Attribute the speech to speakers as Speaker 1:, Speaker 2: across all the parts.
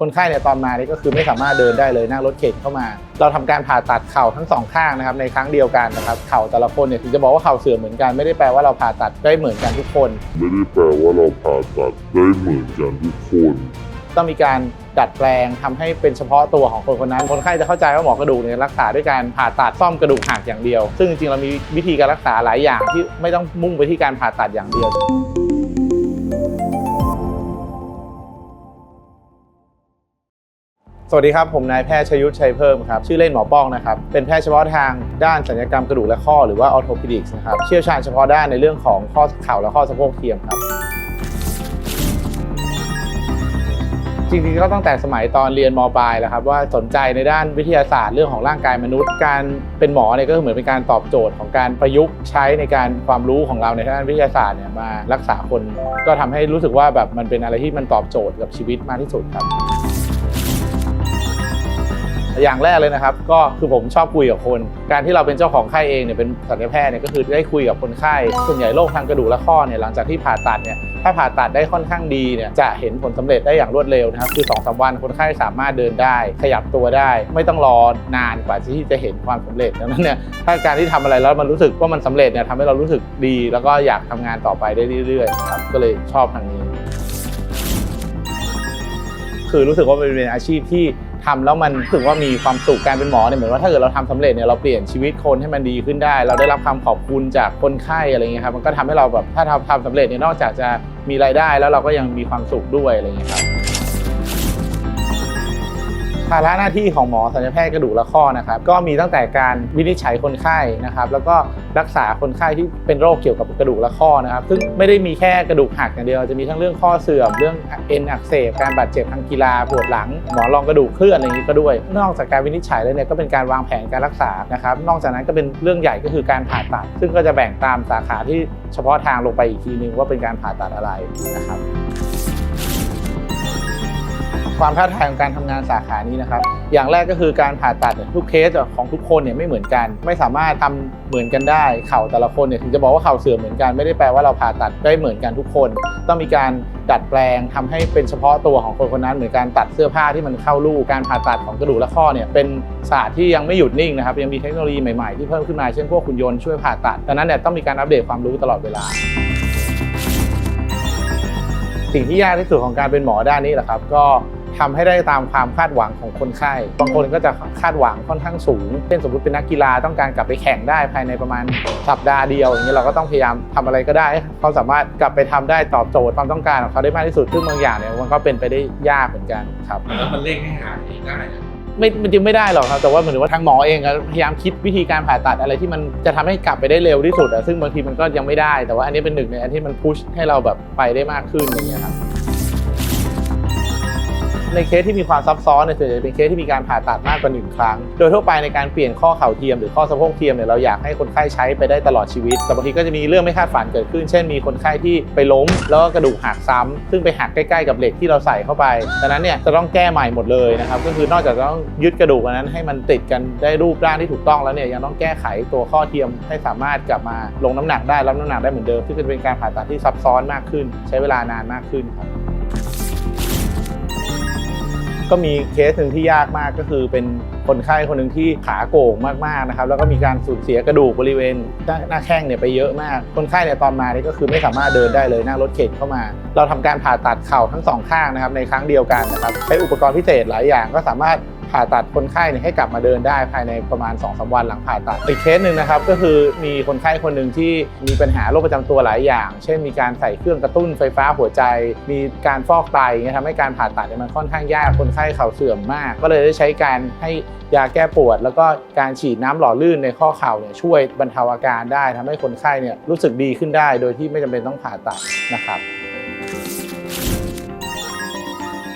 Speaker 1: คนไข้เนี่ยตอนมานี่ก็คือไม่สามารถเดินได้เลยนั่งรถเข็นเข้ามา เราทำการผ่าตัดเข่าทั้งสองข้างนะครับในครั้งเดียวกันนะครับเข่าแต่ละคนเนี่ยถึงจะบอกว่าเข่าเสื่อมเหมือนกันไม่ได้แปลว่าเราผ่าตัดได้เหมือนกันทุกคน
Speaker 2: ไม่ได้แปลว่าเราผ่าตัดได้เหมือนกันทุกคน
Speaker 1: ต้องมีการดัดแปลงทำให้เป็นเฉพาะตัวของคนคนนั้น คนไข้จะเข้าใจว่าหมอกระดูกเนี่ยรักษาด้วยการผ่าตัดซ่อมกระดูกหักอย่างเดียว ซึ่งจริงๆเรามีวิธีการรักษาหลายอย่างที่ไม่ต้องมุ่งไปที่การผ่าตัดอย่างเดียว วัสดีครับ ผมนายแพทย์ชยุทธชัยเพิ่มครับ ชื่อเล่นหมอป้องนะครับ เป็นแพทย์เฉพาะทางด้านศัลยกรรมกระดูกและข้อหรือว่าออโ p พ d i c s นะครับ เชี่ยวชาญเฉพาะด้านในเรื่องของข้อเข่าและข้อสะโพกเทียมครับ จริงๆก็ตั้งแต่สมัยตอนเรียนมปลายแล้วครับว่าสนใจในด้านวิทยาศาสตร์เรื่องของร่างกายมนุษย์ การเป็นหมอเนี่ยก็เหมือนเป็นการตอบโจทย์ของการประยุกต์ใช้ในการความรู้ของเราในด้านวิทยาศาสตร์เนี่ยมารักษาคน ก็ทำให้รู้สึกว่าแบบมันเป็นอะไรที่มันตอบโจทย์กับชีวิตมากที่สุดครับ อย่างแรกเลยนะครับ ก็คือผมชอบคุยกับคน การที่เราเป็นเจ้าของไข้เองเนี่ยเป็นศัลยแพทย์เนี่ยก็คือได้คุยกับคนไข้ส่วนใหญ่โรคทางกระดูกและข้อเนี่ยหลังจากที่ผ่าตัดเนี่ยถ้าผ่าตัดได้ค่อนข้างดีเนี่ยจะเห็นผลสำเร็จได้อย่างรวดเร็วนะครับคือ2อสวันคนไข้สามารถเดินได้ ขยับตัวได้ ไม่ต้องรอนานกว่าที่จะเห็นความสำเร็จดังนั้นเนี่ยถ้าการที่ทำอะไรแล้วมันรู้สึกว่ามันสำเร็จเนี่ยทำให้เรารู้สึกดี แล้วก็อยากทำงานต่อไปได้เรื่อยๆนะครับก็เลยชอบทางนี้คือรู้สึกว่าเป็นอาชีพที่ ทำแล้วมันรู้สึกว่ามีความสุขการเป็นหมอเนี่ยเหมือนว่าถ้าเกิดเราทำสำเร็จเนี่ยเราเปลี่ยนชีวิตคนให้มันดีขึ้นได้ เราได้รับคำขอบคุณจากคนไข้อะไรเงี้ยครับมันก็ทำให้เราแบบถ้าทำทำสำเร็จเนี่ยนอกจากจะมีรายได้แล้วเราก็ยังมีความสุขด้วยอะไรเงี้ยครับ ภาระหน้าที่ของหมอศัลยแพทย์กระดูกและข้อนะครับ ก็มีตั้งแต่การวินิจฉัยคนไข้นะครับ แล้วก็รักษาคนไข้ที่เป็นโรคเกี่ยวกับกระดูกและข้อนะครับ ซึ่งไม่ได้มีแค่กระดูกหักอย่างเดียวจะมีทั้งเรื่องข้อเสื่อมเรื่องเอ็นอักเสบการบาดเจ็บทางกีฬาปวดหลัง หมอรองกระดูกเคลื่อนอะไรอย่างนี้ก็ด้วย นอกจากการวินิจฉัยแล้วเนี่ยก็เป็นการวางแผนการรักษานะครับ นอกจากนั้นก็เป็นเรื่องใหญ่ก็คือการผ่าตัด ซึ่งก็จะแบ่งตามสาขาที่เฉพาะทางลงไปอีกทีนึงว่าเป็นการผ่าตัดอะไรนะครับ ความท้าทายของการทำงานสาขานี้นะครับ อย่างแรกก็คือการผ่าตัดเนี่ยทุกเคสของทุกคนเนี่ยไม่เหมือนกัน ไม่สามารถทำเหมือนกันได้ เข่าแต่ละคนเนี่ยถึงจะบอกว่าเข่าเสื่อมเหมือนกันไม่ได้แปลว่าเราผ่าตัดได้เหมือนกันทุกคน ต้องมีการดัดแปลงทำให้เป็นเฉพาะตัวของคนคนนั้นเหมือนการตัดเสื้อผ้าที่มันเข้ารูการผ่าตัดของกระดูกและข้อเนี่ยเป็นศาสตร์ที่ยังไม่หยุดนิ่งนะครับยังมีเทคโนโลยีใหม่ๆที่เพิ่มขึ้นมาเช่นพวกหุ่นยนต์ช่วยผ่าตัดดังนั้นเนี่ยต้องมีการอัปเดตความรู้ตลอดเวลาสิ่งที่ยากที่สุดของการเป็นหมอด้านนี้แหละครับ ก็ ทำให้ได้ตามความคาดหวังของคนไข้ บางคนก็จะคาดหวังค่อนข้างสูง เช่นสมมติเป็นนักกีฬาต้องการกลับไปแข่งได้ภายในประมาณสัปดาห์เดียวอย่างนี้เราก็ต้องพยายามทำอะไรก็ได้ให้เขาสามารถกลับไปทำได้ตอบโจทย์ความต้องการของเขาได้มากที่สุดซึ่งบางอย่างเนี่ยมันก็เป็นไปได้ยากเหมือนกันครับ
Speaker 3: แล้วมันเร่งให้หายได้
Speaker 1: ไม่มันจริงไม่ได้หรอกครับแต่ว่าเหมือนว่าทางหมอเองพยายามคิดวิธีการผ่าตัดอะไรที่มันจะทำให้กลับไปได้เร็วที่สุดอะซึ่งบางทีมันก็ยังไม่ได้ แต่ว่าอันนี้เป็นหนึ่งในอันที่มันพุชให้เราแบบไปได้มากขึ้นอย่างเงี้ยครับ ในเคสที่มีความซับซ้อนเนี่ยส่วนใหญ่เป็นเคสที่มีการผ่าตัดมากกว่าหนึ่งครั้ง โดยทั่วไปในการเปลี่ยนข้อเข่าเทียมหรือข้อสะโพกเทียมเนี่ยเราอยากให้คนไข้ใช้ไปได้ตลอดชีวิต แต่บางทีก็จะมีเรื่องไม่คาดฝันเกิดขึ้น เช่นมีคนไข้ที่ไปล้ม แล้วก็กระดูกหักซ้ำซึ่งไปหักใกล้ๆกับเหล็กที่เราใส่เข้าไปดังนั้นเนี่ยจะต้องแก้ใหม่หมดเลยนะครับก็คือนอกจากจะต้องยึดกระดูกอันนั้นให้มันติดกันได้รูปร่างที่ถูกต้องแล้วเนี่ยยังต้องแก้ไขตัวข้อเทียมให้สามารถกลับมาลงน้ำหนักได้รับน้ำหนักได้เหมือนเดิมซึ่งจะเป็นการผ่าตัดที่ซับซ้อนมากขึ้น ใช้เวลานานมากขึ้นครับ ก็มีเคสหนึ่งที่ยากมากก็คือเป็นคนไข้คนหนึ่งที่ขาโก่งมากๆนะครับแล้วก็มีการสูญเสียกระดูกบริเวณหน้าแข้งเนี่ยไปเยอะมาก คนไข้เนี่ยตอนมานี่ก็คือไม่สามารถเดินได้เลยนั่งรถเข็นเข้ามา เราทำการผ่าตัดเข่าทั้งสองข้างนะครับในครั้งเดียวกันนะครับใช้อุปกรณ์พิเศษหลายอย่างก็สามารถ ผ่าตัดคนไข้เนี่ยให้กลับมาเดินได้ภายในประมาณ2อสวันหลังผ่าตัดอีกเคสหนึ่งนะครับก็คือมีคนไข้คนหนึ่งที่มีปัญหาโรคประจำตัวหลายอย่าง เช่นมีการใส่เครื่องกระตุ้นไฟฟ้าหัวใจ มีการฟอกไตเงี้ยทำให้การผ่าตัดเนี่ยมันค่อนข้างยากคนไข้เข่าเสื่อมมาก ก็เลยได้ใช้การให้ยาแก้ปวด แล้วก็การฉีดน้ำหล่อลื่นในข้อเข่าเนี่ยช่วยบรรเทาอาการได้ทำให้คนไข้เนี่ยรู้สึกดีขึ้นได้ โดยที่ไม่จำเป็นต้องผ่าตัดนะครับ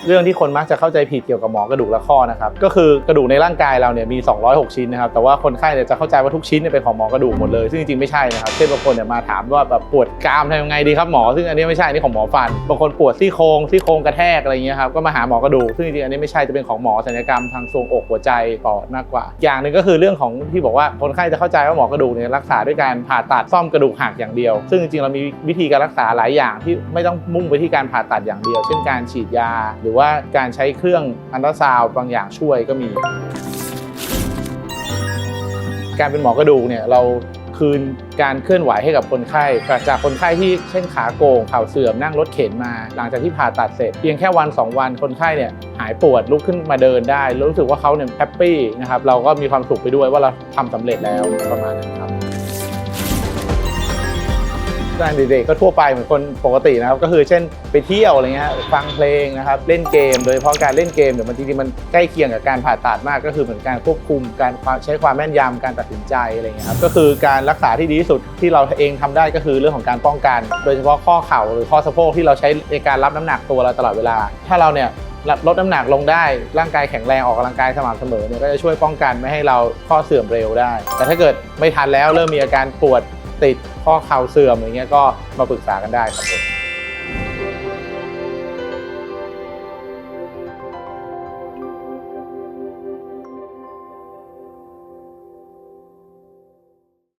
Speaker 1: เรื่องที่คนมักจะเข้าใจผิดเกี่ยวกับหมอกระดูกและข้อนะครับก็คือกระดูกในร่างกายเราเนี่ยมี 206 ชิ้นนะครับแต่ว่าคนไข้เนี่ยจะเข้าใจว่าทุกชิ้นเนี่ยเป็นของหมอกระดูกหมดเลยซึ่งจริงๆไม่ใช่นะครับเช่นบางคนเนี่ยมาถามว่าแบบปวดกรามทำยังไงดีครับหมอ ซึ่งอันนี้ไม่ใช่อันนี้ของหมอฟันบางคนปวดซี่โครงซี่โครงกระแทกอะไรอย่างเงี้ยครับก็มาหาหมอกระดูกซึ่งจริงๆอันนี้ไม่ใช่จะเป็นของหมอศัลยกรรมทางทรวงอกหัวใจปอดมากกว่า อย่างหนึ่งก็คือเรื่องของที่บอกว่าคนไข้จะเข้าใจว่าหมอกระดูกเนี่ยรักษาด้วยการผ่าตัดซ่อมกระดูกหักอย่างเดียว ซึ่งจริงๆเรามีวิธีการรักษาหลายอย่างที่ไม่ต้องมุ่งไปที่การผ่าตัดอย่างเดียว เช่นการฉีดยาหรือว่าว่าการใช้เครื่องอันตราซาวด์บางอย่างช่วยก็มี การเป็นหมอกระดูกเนี่ยเราคืนการเคลื่อนไหวให้กับคนไข้จากคนไข้ที่เช่นขาโกงเข่าเสื่อมนั่งรถเข็นมา หลังจากที่ผ่าตัดเสร็จ เพียงแค่วัน 2 วันคนไข้เนี่ยหายปวดลุกขึ้นมาเดินได้รู้สึกว่าเขาเนี่ยแฮปปี้นะครับเราก็มีความสุขไปด้วยว่าเราทำสำเร็จแล้วประมาณนั้นครับ งานเด็กๆก็ทั่วไปเหมือนคนปกตินะครับก็คือเช่นไปเที่ยวอะไรเงี้ยฟังเพลงนะครับเล่นเกม โดยเฉพาะการเล่นเกมเนี่ยมันจริงๆมันใกล้เคียงกับการผ่าตัดมากก็คือเหมือนการควบคุมการใช้ความแม่นยำการตัดสินใจอะไรเงี้ยครับก็คือการรักษาที่ดีที่สุดที่เราเองทำได้ก็คือเรื่องของการป้องกัน โดยเฉพาะข้อเข่าหรือข้อสะโพกที่เราใช้ในการรับน้ำหนักตัวเราตลอดเวลา ถ้าเราเนี่ยลดน้ำหนักลงได้ ร่างกายแข็งแรงออกกำลังกายสม่ำเสมอเนี่ยก็จะช่วยป้องกันไม่ให้เราข้อเสื่อมเร็วได้ แต่ถ้าเกิดไม่ทันแล้วเริ่มมีอาการปวด ติดข้อเข่าเสื่อมอะไรเงี้ยก็มาปรึกษากันได้ครับผม